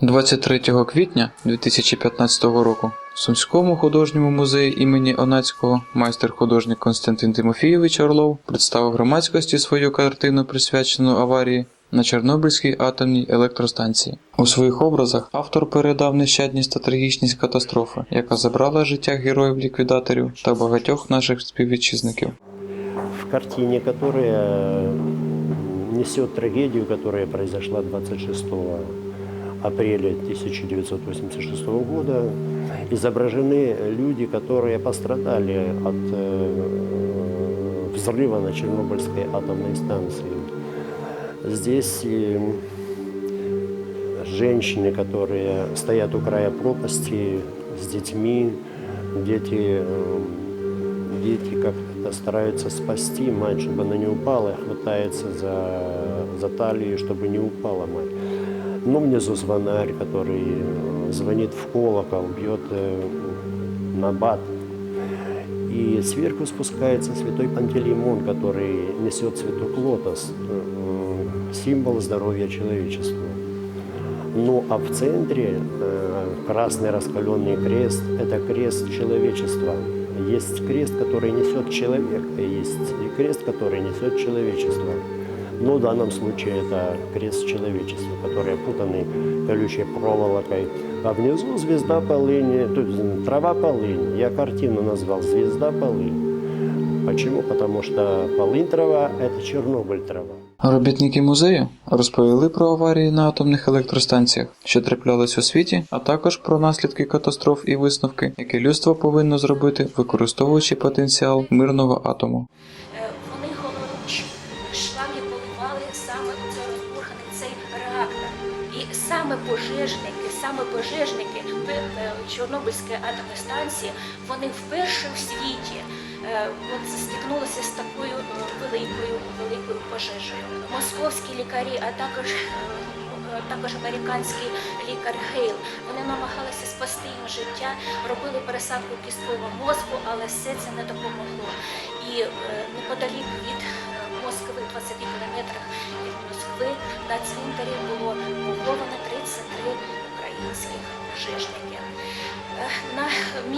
23 квітня 2015 року в Сумському художньому музеї імені Онацького майстер-художник Константин Тимофійович Орлов представив громадськості свою картину, присвячену аварії на Чорнобильській атомній електростанції. У своїх образах автор передав нещадність та трагічність катастрофи, яка забрала життя героїв-ліквідаторів та багатьох наших співвітчизників. в картине, которая несет трагедию, которая произошла 26 апреля 1986 года, изображены люди, которые пострадали от э, взрыва на Чернобыльской атомной станции. Здесь э, женщины, которые стоят у края пропасти с детьми, дети, э, дети как-то стараются спасти мать, чтобы она не упала, хватается за, за талию, чтобы не упала мать. Ну, внизу звонарь, который э, звонит в колокол, бьет э, на бат. И сверху спускается святой Пантелеймон, который несет цветок лотос, э, символ здоровья человечества. Ну а в центре красный раскаленный крест – это крест человечества. Есть крест, который несет человек, и есть крест, который несет человечество. Но в данном случае это крест человечества, который опутанный колючей проволокой. А внизу звезда полыни, то есть трава полынь. Я картину назвал «Звезда полынь». Почему? Потому что полынь трава – это Чернобыль трава. Робітники музею розповіли про аварії на атомних електростанціях, що траплялись у світі, а також про наслідки катастроф і висновки, які людство повинно зробити, використовуючи потенціал мирного атому. Е, Вони саме пожежники, саме пожежники е, Чорнобильської атомної станції, вони вперше в світі е, стикнулися з такою е, великою великою пожежею. Московські лікарі, а також е, е, також американський лікар Гейл. Вони намагалися спасти їм життя, робили пересадку кісткового мозку, але все це не допомогло. І е, неподалік від е, Москви, 20 кілометрах від Москви, на цвинтарі було поховано 33 українських пожежники. Е, На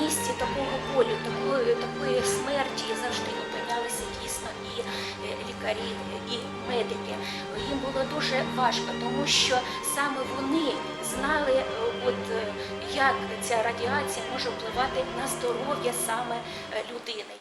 місці такого болю, такої, такої смерті завжди опинялися дійсно і е, лікарі, і медики. Їм було дуже важко, тому що саме вони знали, е, от як ця радіація може впливати на здоров'я саме людини.